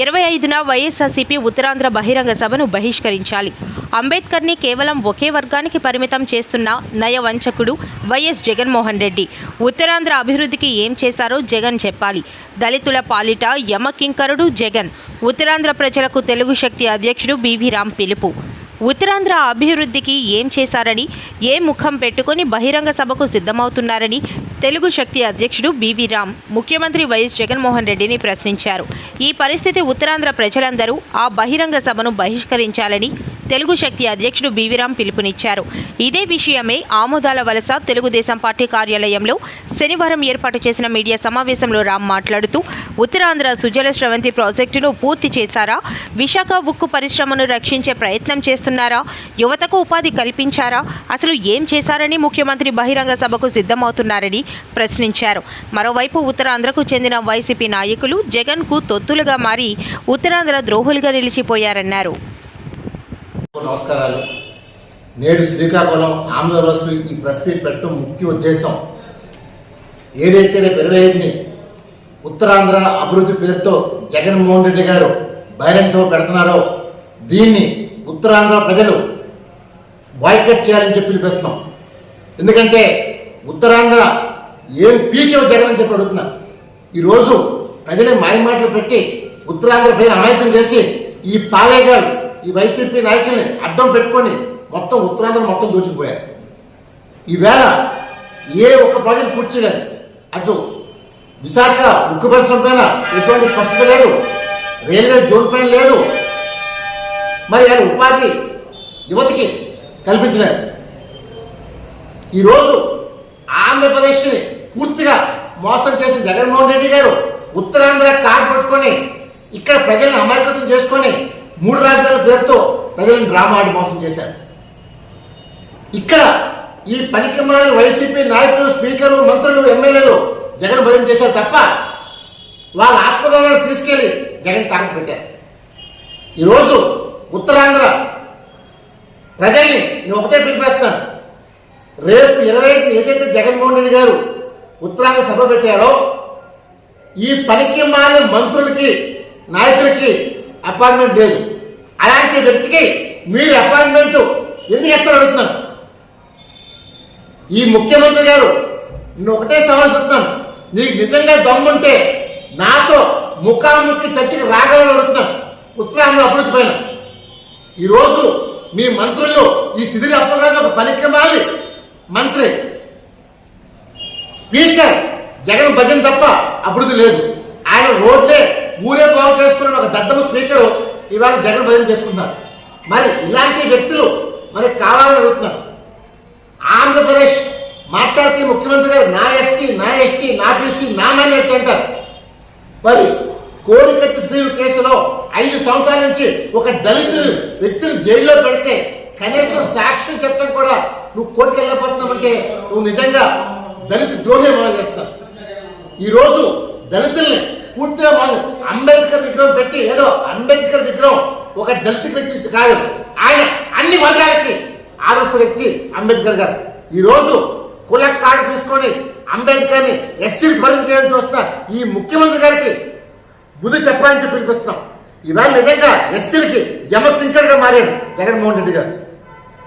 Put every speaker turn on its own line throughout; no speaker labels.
ఇరవై ఐదున వైఎస్ఆర్సీపీ ఉత్తరాంధ్ర బహిరంగ సభను బహిష్కరించాలి. అంబేద్కర్ని కేవలం ఒకే వర్గానికి పరిమితం చేస్తున్న నయవంచకుడు వైఎస్ జగన్మోహన్ రెడ్డి. ఉత్తరాంధ్ర అభివృద్ధికి ఏం చేశారో జగన్ చెప్పాలి. దళితుల పాలిట యమకింకరుడు జగన్. ఉత్తరాంధ్ర ప్రజలకు తెలుగు శక్తి అధ్యక్షుడు బీవీ రామ్ పిలుపు. ఉత్తరాంధ్ర అభివృద్ధికి ఏం చేశారని ఏ ముఖం పెట్టుకొని బహిరంగ సభకు సిద్ధమవుతున్నారని తెలుగు శక్తి అధ్యక్షుడు బీవీ రామ్ ముఖ్యమంత్రి వైఎస్ జగన్మోహన్ రెడ్డిని ప్రశ్నించారు. ఈ పరిస్థితి ఉత్తరాంధ్ర ప్రజలందరూ ఆ బహిరంగ సభను బహిష్కరించాలని తెలుగు శక్తి అధ్యక్షుడు బీవీరామ్ పిలుపునిచ్చారు. ఇదే విషయమే ఆమోదాల వలస తెలుగుదేశం పార్టీ కార్యాలయంలో శనివారం ఏర్పాటు చేసిన మీడియా సమావేశంలో రామ్ మాట్లాడుతూ ఉత్తరాంధ్ర సుజల స్రవంతి ప్రాజెక్టును పూర్తి చేశారా? విశాఖ ఉక్కు పరిశ్రమను రక్షించే ప్రయత్నం చేస్తున్నారా? యువతకు ఉపాధి కల్పించారా? అసలు ఏం చేశారని ముఖ్యమంత్రి బహిరంగ సభకు సిద్ధమవుతున్నారని ప్రశ్నించారు. మరోవైపు ఉత్తరాంధ్రకు చెందిన వైసీపీ నాయకులు జగన్కు తొత్తులుగా మారి ఉత్తరాంధ్ర ద్రోహులుగా నిలిచిపోయారన్నారు.
నమస్కారాలు. నేడు శ్రీకాకుళం ఆంధ్రప్రదేశ్లో ఈ ప్రెస్ మీట్ పెట్టడం ముఖ్య ఉద్దేశం. ఏదైతే రేపు ఇరవై ఐదుని ఉత్తరాంధ్ర అభివృద్ధి పేరుతో జగన్మోహన్ రెడ్డి గారు బహిరంగ సభ పెడుతున్నారో దీన్ని ఉత్తరాంధ్ర ప్రజలు బాయ్కట్ చేయాలని చెప్పి పిలిపిస్తున్నాం. ఎందుకంటే ఉత్తరాంధ్ర ఏం పీకే జగన్ అని చెప్పి అడుగుతున్నా ఈరోజు ప్రజలే మాయమాటలు పెట్టి ఉత్తరాంధ్ర ప్రజలు అమాయకం చేసి ఈ పాలేగాడు ఈ వైసీపీ నాయకుల్ని అడ్డం పెట్టుకొని మొత్తం ఉత్తరాంధ్ర మొత్తం దోచుకుపోయారు. ఈవేళ ఏ ఒక్క ప్రాజెక్ట్ పూర్తి చేయలేదు. అటు విశాఖ ఉక్కు పరిశ్రమ పైన ఎటువంటి స్పష్టత లేదు. రైల్వే జోన్ పైన లేదు. మరి ఆయన ఉపాధి యువతికి కల్పించలేదు. ఈరోజు ఆంధ్రప్రదేశ్ని పూర్తిగా మోసం చేసిన జగన్మోహన్ రెడ్డి గారు ఉత్తరాంధ్ర కార్డు పట్టుకొని ఇక్కడ ప్రజల్ని అమాయకత్వం చేసుకొని మూడు రాజధానుల పేరుతో ప్రజలను డ్రామా ఆడి మోసం చేశారు. ఇక్కడ ఈ పనికిమాలి వైసీపీ నాయకులు స్పీకర్లు మంత్రులు ఎమ్మెల్యేలు జగన్ భయం చేశారు తప్ప వాళ్ళ ఆత్మగౌరవాన్ని తీసుకెళ్ళి జగన్ తాకం పెట్టారు. ఈరోజు ఉత్తరాంధ్ర ప్రజల్ని నేను ఒకటే పిలిపేస్తాను రేపు ఇరవై ఐదు ఏదైతే జగన్మోహన్ రెడ్డి గారు ఉత్తరాంధ్ర సభ పెట్టారో ఈ పనికి మాలిన మంత్రులకి నాయకులకి అపాయింట్మెంట్ లేదు. అలాంటి వ్యక్తికి మీరు అపాయింట్మెంట్ ఎందుకు ఇస్తారు అడుగుతున్నాను. ఈ ముఖ్యమంత్రి గారు నేను ఒకటే సవాల్ చెప్తున్నాను నీకు నిజంగా దమ్ముంటే నాతో ముఖాముఖి చర్చకి రాగలని అడుగుతున్నాను. ఉత్తరాంధ్ర అభివృద్ధి పైన. ఈరోజు మీ మంత్రులు ఈ సిదిరి అప్పలరాజు ఒక పనికి మంత్రి. స్పీకర్ జగన్ భజన తప్ప అభివృద్ధి లేదు. ఆయన రోడ్లే ఊరే బాగు చేసుకున్న ఒక దద్దము స్పీకర్ ఇవాళ జగన్ భయం చేసుకున్నారు మరి ఇలాంటి వ్యక్తులు మనకి కావాలని అడుగుతున్నారు. ఆంధ్రప్రదేశ్ మాట్లాడితే ముఖ్యమంత్రి గారు నా ఎస్సీ నా ఎస్టీ నా బీసీ నా మైనార్టీ అంటారు. మరి కోడికత్తి శ్రీ కేసులో ఐదు సంవత్సరాల నుంచి ఒక దళిత వ్యక్తిని జైల్లో పెడితే కనీసం సాక్ష్యం చెప్పడం కూడా నువ్వు కోర్టుకు నువ్వు నిజంగా దళిత ద్రోహం మనం చేస్తావు ఈరోజు దళితుల్ని పూర్తిగా మనం అంబేద్కర్ విగ్రహం పెట్టి ఏదో అంబేద్కర్ విగ్రహం ఒక దళిత పెట్టి కాదు. ఆయన అన్ని వర్గాలకి ఆదర్శ వ్యక్తి అంబేద్కర్ గారు. ఈరోజు కుల కార్డు తీసుకొని అంబేద్కర్ని ఎస్సీ బదిలీ చేయాలని చూస్తున్న ఈ ముఖ్యమంత్రి గారికి బుద్ధి చెప్పి పిలిపిస్తున్నాం. ఇవాళ నిజంగా ఎస్సీలకి యమకింకర్గా మారాడు జగన్మోహన్ రెడ్డి గారు.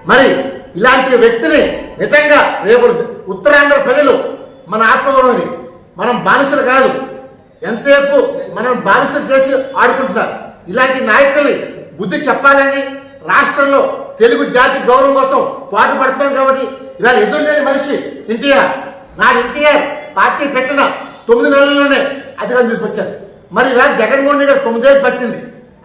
మరి ఇలాంటి వ్యక్తిని నిజంగా రేపు ఉత్తరాంధ్ర ప్రజలు మన ఆత్మగౌరవం మనం బానిసలు కాదు. ఎంతసేపు మనం బానిసలు చేసి ఆడుకుంటున్నారు? ఇలాంటి నాయకుల్ని బుద్ధి చెప్పాలని రాష్ట్రంలో తెలుగు జాతి గౌరవం కోసం పాటు పడుతున్నాం కాబట్టి ఇవాళ ఎదురులేని మనిషి ఎన్టీఆర్. నా ఎన్టీఆర్ పార్టీ పెట్టిన తొమ్మిది నెలల్లోనే అధికారం తీసుకొచ్చారు. మరి ఇవాళ జగన్మోహన్ రెడ్డి గారు తొమ్మిదేళ్ళు పట్టింది.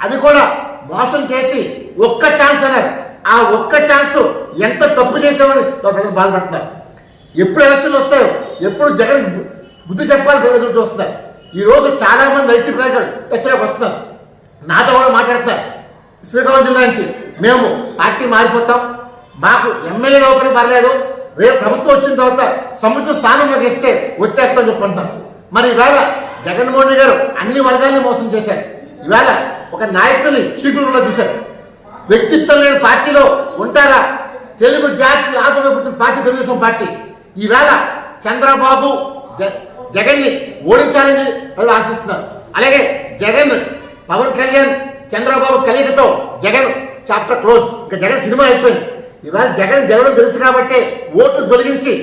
అది కూడా మోసం చేసి ఒక్క ఛాన్స్ అన్నారు ఆ ఒక్క ఛాన్స్ ఎంత తప్పు చేసామని ప్రజలు బాధపడుతున్నారు. ఎప్పుడు ఎలక్షన్లు వస్తాయో ఎప్పుడు జగన్ బుద్ధి చెప్పాలని ప్రజలు చూస్తున్నారు. ఈ రోజు చాలా మంది వైసీపీ నాయకులు హెచ్చరిక వస్తున్నారు. నాతో కూడా మాట్లాడుతున్నారు. శ్రీకాకుళం జిల్లా నుంచి మేము పార్టీ మారిపోతాం. మాకు ఎమ్మెల్యే లోపలి పర్లేదు. రేపు ప్రభుత్వం వచ్చిన తర్వాత సముద్ర స్థానం మాకు ఇస్తే వచ్చేస్తాం చెప్పుకుంటాం మరి ఈవేళ జగన్మోహన్ రెడ్డి గారు అన్ని వర్గాల్ని మోసం చేశారు. ఈవేళ ఒక నాయకుల్ని చీపురులో తీశారు. వ్యక్తిత్వం లేని పార్టీలో ఉంటారా? తెలుగు జాతి ఆత్మ పార్టీ తెలుగుదేశం పార్టీ. ఈవేళ చంద్రబాబు జ- జగన్ని ఓడించాలని ప్రజలు ఆశిస్తున్నారు. అలాగే జగన్ పవన్ కళ్యాణ్ చంద్రబాబు కలిగితో జగన్ చాప్టర్ క్లోజ్. ఇంకా జగన్ సినిమా అయిపోయింది. ఇవాళ జగన్ జగన్ తెలుసు కాబట్టి ఓటు తొలగించి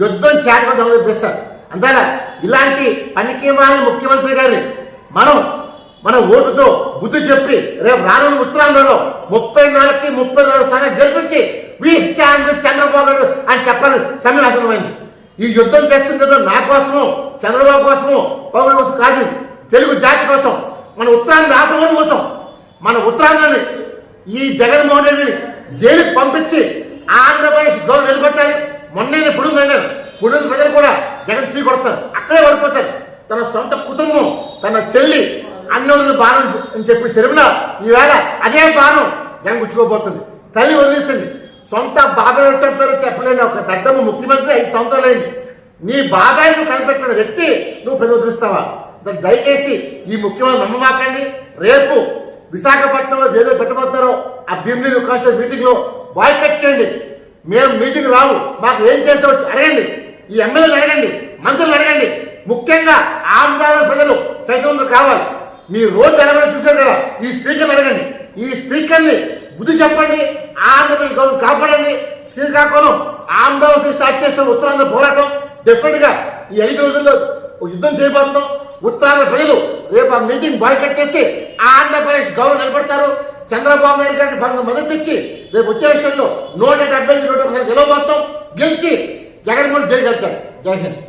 యుద్ధం చేతగా దొంగలు చేస్తారు అంతేనా ఇలాంటి పనికిమాలిన ముఖ్యమంత్రి గారిని మనం మన ఓటుతో బుద్ధి చెప్పి రేపు రానున్న ఉత్తరాంధ్రలో ముప్పై నాలుగుకి ముప్పై నాలుగు స్థానాలు గెలిపించి వీ స్టాండ్ చంద్రబాబు అని చెప్పాలని సమయం ఈ యుద్ధం చేస్తుంది కదా నా కోసము చంద్రబాబు కోసము పవన్ కోసం కాదు తెలుగు జాతి కోసం మన ఉత్తరాంధ్ర ఆపడం కోసం మన ఉత్తరాంధ్రని ఈ జగన్మోహన్ రెడ్డిని జైలుకి పంపించి ఆంధ్రప్రదేశ్ గౌరవం నిలబెట్టాలి. మొన్న ఇప్పుడు ఉందండి ఇప్పుడు ప్రజలు కూడా జగన్ చీ కొడతారు. అక్కడే పడిపోతారు తన సొంత కుటుంబం తన చెల్లి అన్నోళ్ళు బాణం అని చెప్పి శర్మిల ఈవేళ అదే బాణం జగన్ గుచ్చుకోబోతుంది. తల్లి వదిలేసింది. సొంత బాబాయ్ చెప్పారు చెప్పలేని ఒక దద్దమ్మ ముఖ్యమంత్రి ఐదు సంవత్సరాలైంది నీ బాబాయ్ నువ్వు కనిపెట్టిన వ్యక్తి నువ్వు ప్రదర్శిస్తావా దయచేసి ఈ ముఖ్యమంత్రి నమ్మమాకండి. రేపు విశాఖపట్నంలో ఏదో పెట్టబోతున్నారో ఆ భీమిలి వికాస మీటింగ్లో బాయ్కట్ చేయండి. మేము మీటింగ్ రావు మాకు ఏం చేసేవచ్చు అడగండి. ఈ ఎమ్మెల్యేలు అడగండి. మంత్రులు అడగండి. ముఖ్యంగా ఆంధ్ర ప్రజలు చైతన్యం కావాలి. మీ రోజు ఎలాగో చూసారు కదా ఈ స్పీకర్ అడగండి. ఈ స్పీకర్ని బుద్ధి చెప్పండి ఆంధ్రప్రదేశ్ గవర్నమెంట్ కాపాడండి. శ్రీకాకుళం ఆంధ్రప్రదేశ్ స్టార్ట్ చేసిన ఉత్తరాంధ్ర పోరాటం. డెఫినెట్గా ఈ ఐదు రోజుల్లో యుద్ధం చేయబోతున్నాం ఉత్తరాంధ్ర ప్రజలు రేపు ఆ మీటింగ్ బాయ్కట్ చేసి ఆంధ్రప్రదేశ్ గౌరవం నిలబడతారు. చంద్రబాబు నాయుడు గారికి మద్దతు ఇచ్చి రేపు వచ్చే విషయంలో నూట డెబ్బై నూట గెలవబోతాం గెలిచి జగన్మోహన్ జైలు వెళ్తారు జై హింద్.